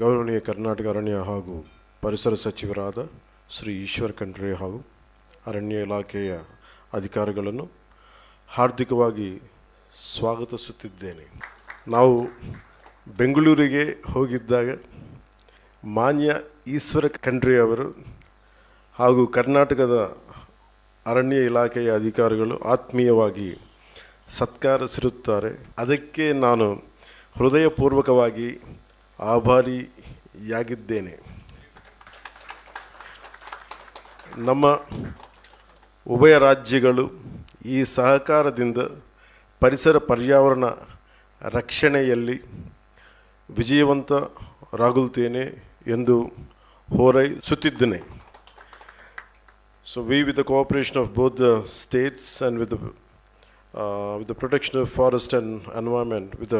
ಗೌರವನೀಯ ಕರ್ನಾಟಕ ಅರಣ್ಯ ಹಾಗೂ ಪರಿಸರ ಸಚಿವರಾದ ಶ್ರೀ ಈಶ್ವರ್ ಖಂಡ್ರೆ ಹಾಗೂ ಅರಣ್ಯ ಇಲಾಖೆಯ ಅಧಿಕಾರಿಗಳನ್ನು ಹಾರ್ದಿಕವಾಗಿ ಸ್ವಾಗತಿಸುತ್ತಿದ್ದೇನೆ. ನಾವು ಬೆಂಗಳೂರಿಗೆ ಹೋಗಿದ್ದಾಗ ಮಾನ್ಯ ಈಶ್ವರ ಖಂಡ್ರೆ ಅವರು ಹಾಗೂ ಕರ್ನಾಟಕದ ಅರಣ್ಯ ಇಲಾಖೆಯ ಅಧಿಕಾರಿಗಳು ಆತ್ಮೀಯವಾಗಿ ಸತ್ಕಾರಿಸಿರುತ್ತಾರೆ ಅದಕ್ಕೆ ನಾನು ಹೃದಯಪೂರ್ವಕವಾಗಿ ಆಭಾರಿಯಾಗಿದ್ದೇನೆ ನಮ್ಮ ಉಭಯ ರಾಜ್ಯಗಳು ಈ ಸಹಕಾರದಿಂದ ಪರಿಸರ ಪರ್ಯಾವರಣ ರಕ್ಷಣೆಯಲ್ಲಿ ವಿಜಯವಂತರಾಗುತ್ತೇನೆ ಎಂದು ಹೋರೈಸುತ್ತಿದ್ದೇನೆ so we with the cooperation of both the states and with the, uh, with the protection of forest and environment, with